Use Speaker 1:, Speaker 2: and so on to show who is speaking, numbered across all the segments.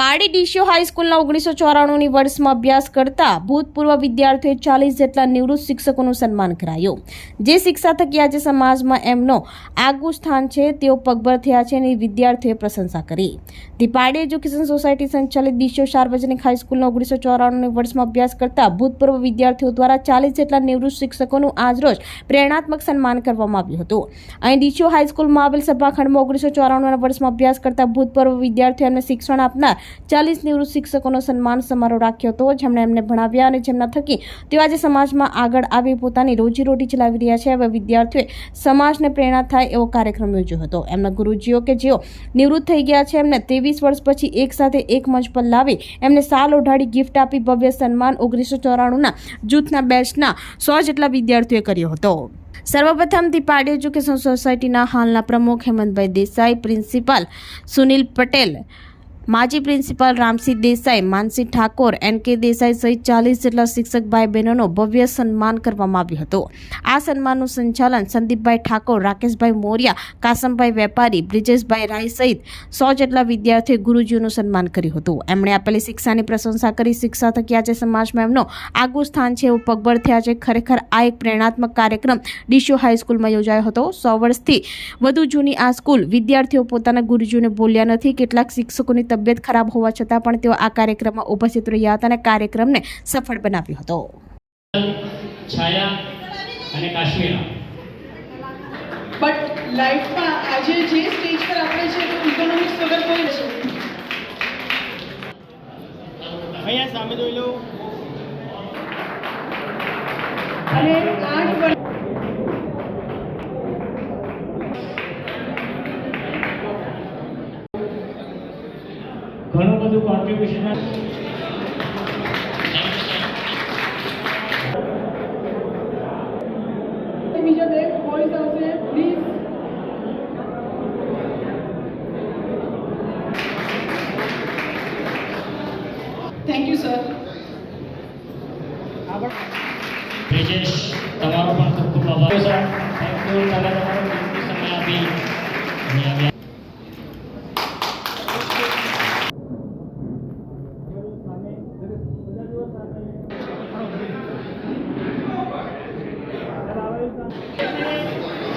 Speaker 1: પારડી ડીશો હાઈસ્કૂલના ઓગણીસો ચોરાણુંની વર્ષમાં અભ્યાસ કરતા ભૂતપૂર્વ વિદ્યાર્થીઓએ ચાલીસ જેટલા નિવૃત્ત શિક્ષકોનું સન્માન કરાયું. જે શિક્ષા થકી આજે સમાજમાં એમનો આગવું સ્થાન છે, તેઓ પગભર થયા છે અને વિદ્યાર્થીઓએ પ્રશંસા કરી. ધી પાડી એજ્યુકેશન સોસાયટી સંચાલિત ડીશો સાર્વજનિક હાઈસ્કૂલના ઓગણીસો ચોરાણુંની વર્ષમાં અભ્યાસ કરતા ભૂતપૂર્વ વિદ્યાર્થીઓ દ્વારા ચાલીસ જેટલા નિવૃત્ત શિક્ષકોનું આજરોજ પ્રેરણાત્મક સન્માન કરવામાં આવ્યું હતું. અહીં ડીશો હાઈસ્કૂલમાં આવેલ સભાખંડમાં ઓગણીસો ચોરાણુંના વર્ષમાં અભ્યાસ કરતા ભૂતપૂર્વ વિદ્યાર્થીઓને શિક્ષણ આપનાર ચાલીસ નિવૃત્ત શિક્ષકોનો સન્માન સમારોહ રાખ્યો હતો, જેમણે એમને ભણાવ્યા અને જેમના થકી તેઓ આજે સમાજમાં આગળ આવી પોતાની રોજીરોટી ચલાવી રહ્યા છે. હવે વિદ્યાર્થીઓએ સમાજને પ્રેરણા થાય એવો કાર્યક્રમ યોજ્યો હતો. એમના ગુરુજીઓ કે જેઓ નિવૃત્ત થઈ ગયા છે, એમને ત્રેવીસ વર્ષ પછી એક સાથે એક મંચ પર લાવી એમને સાલ ઓઢાડી ગિફ્ટ આપી ભવ્ય સન્માન ઓગણીસો ચોરાણુંના જૂથના બેચના સો જેટલા વિદ્યાર્થીઓએ કર્યો હતો. સર્વપ્રથમ ધી પાડી એજ્યુકેશન સોસાયટીના હાલના પ્રમુખ હેમંતભાઈ દેસાઈ, પ્રિન્સિપાલ સુનિલ પટેલ માજી principal Ramsinh Desai, Mansinh Thakor, N K Desai સહિત ચાલીસ જેટલા શિક્ષક ભાઈ બહેનોનો ભવ્ય સન્માન કરવામાં આવ્યું હતું. આ સન્માનનું સંચાલન સંદીપભાઈ ઠાકોર, રાકેશભાઈ મોરિયા, કાસમભાઈ વેપારી, બ્રિજેશભાઈ રાય સહિત સો જેટલા વિદ્યાર્થીઓએ ગુરુજીઓનું સન્માન કર્યું હતું. એમણે આપેલી શિક્ષાની પ્રશંસા કરી, શિક્ષા થકી આજે સમાજમાં એમનો આગવું સ્થાન છે એવું પગભર થયા છે. ખરેખર આ એક પ્રેરણાત્મક કાર્યક્રમ ડીશો હાઈસ્કૂલમાં યોજાયો હતો. સો વર્ષથી વધુ જૂની આ સ્કૂલ વિદ્યાર્થીઓ પોતાના ગુરુજીઓને બોલ્યા નથી. કેટલાક શિક્ષકોની તબિયત ખરાબ હોવા છતાં પણ તેઓ આ કાર્યક્રમમાં ઉપસ્થિત રહ્યા હતા અને કાર્યક્રમને સફળ બનાવ્યો હતો.
Speaker 2: છાયા અને કાશ્મીરા.
Speaker 3: બટ લાઈફમાં આજે જે સ્ટેજ પર આપણે છે તો ઇકોનોમિક્સ વગર કોઈ છે
Speaker 2: અહીંયા સામે જોઈ લો.
Speaker 3: અને આઠ વર્ષ
Speaker 2: ઘણું બધું કોન્ટ્રીબ્યુશન
Speaker 3: બીજા બે બોયઝ આવશે please thank you sir
Speaker 2: Brijesh તમારો પણ ખૂબ ખૂબ આભાર સર થેન્ક યુ તમે તમારો કિંમતી સમય આપી અને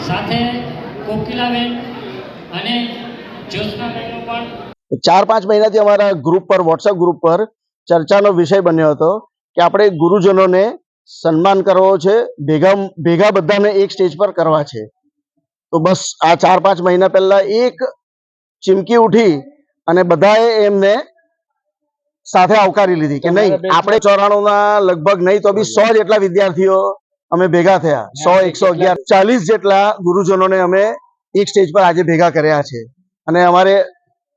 Speaker 2: સાથે કોકિલાબેન અને જ્યોત્સનાબેનનું પણ
Speaker 4: ચાર પાંચ મહિનાથી અમારા ગ્રુપ પર વોટ્સઅપ ગ્રુપ પર ચર્ચાનો વિષય બન્યો હતો કે આપણે ગુરુજનોને સન્માન કરવો છે ભેગા ભેગા બધાને એક સ્ટેજ પર કરવા છે. તો બસ આ ચાર પાંચ મહિના પહેલા એક ચીમકી ઉઠી અને બધાએ એમને સાથે આવકારી લીધી કે નહીં આપણે ચોરાણું ના લગભગ નહીં તો બી સો જેટલા વિદ્યાર્થીઓ અમે ભેગા થયા. સો એકસો અગિયાર ચાલીસ જેટલા ગુરુજનોને અમે એક સ્ટેજ પર આજે ભેગા કર્યા છે. અને અમારે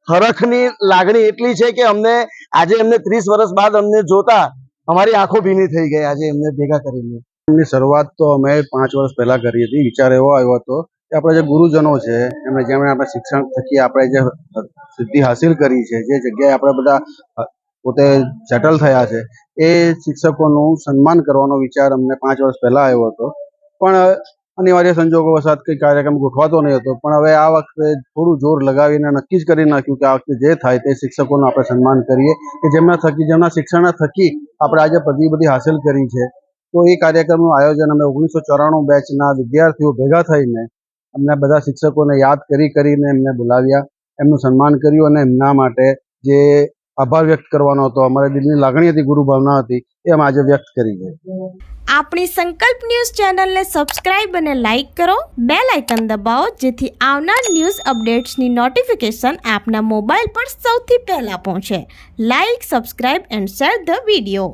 Speaker 4: હરખની લાગણી એટલી છે કે અમને આજે એમને ત્રીસ વર્ષ બાદ અમને જોતા અમારી આંખો ભીની થઈ ગઈ આજે એમને ભેગા કરીને.
Speaker 5: એમની શરૂઆત તો અમે પાંચ વર્ષ પહેલા કરી હતી. વિચાર એવો આવ્યો હતો કે આપણે જે ગુરુજનો છે એમને જેમણે આપણે શિક્ષણ થકી આપણે જે સિદ્ધિ હાસિલ કરી છે જે જગ્યાએ આપણે બધા પોતે સેટલ થયા છે એ શિક્ષકોનું સન્માન કરવાનો વિચાર અમને પાંચ વર્ષ પહેલા આવ્યો હતો. પણ અનિવાર્ય સંજોગો વસાત કંઈ કાર્યક્રમ ગોઠવાતો નહીં હતો. પણ હવે આ વખતે થોડું જોર લગાવીને નક્કી જ કરી નાખ્યું કે આ વખતે જે થાય તે શિક્ષકોનું આપણે સન્માન કરીએ. કે જેમના થકી, જેમના શિક્ષણના થકી આપણે આજે પદવી બધી હાસિલ કરી છે. તો એ કાર્યક્રમનું આયોજન અમે ઓગણીસો ચોરાણું બેચના વિદ્યાર્થીઓ ભેગા થઈને અમને બધા શિક્ષકોને યાદ કરી કરીને એમને બોલાવ્યા. એમનું સન્માન કર્યું અને એમના માટે જે આભાર વ્યક્ત કરવાનો હતો. અમારા દિલની લાગણી હતી ગુરુ ભાવના હતી, એ અમે આજે વ્યક્ત કરી છે
Speaker 1: આપણી સંકલ્પ ન્યૂઝ ચેનલને સબસ્ક્રાઇબ અને લાઇક કરો. બે લાઇકન દબાવો, જેથી આવનાર ન્યૂઝ અપડેટ્સની નોટિફિકેશન આપના મોબાઈલ પર સૌથી પહેલાં પહોંચે. Like, subscribe and share the video.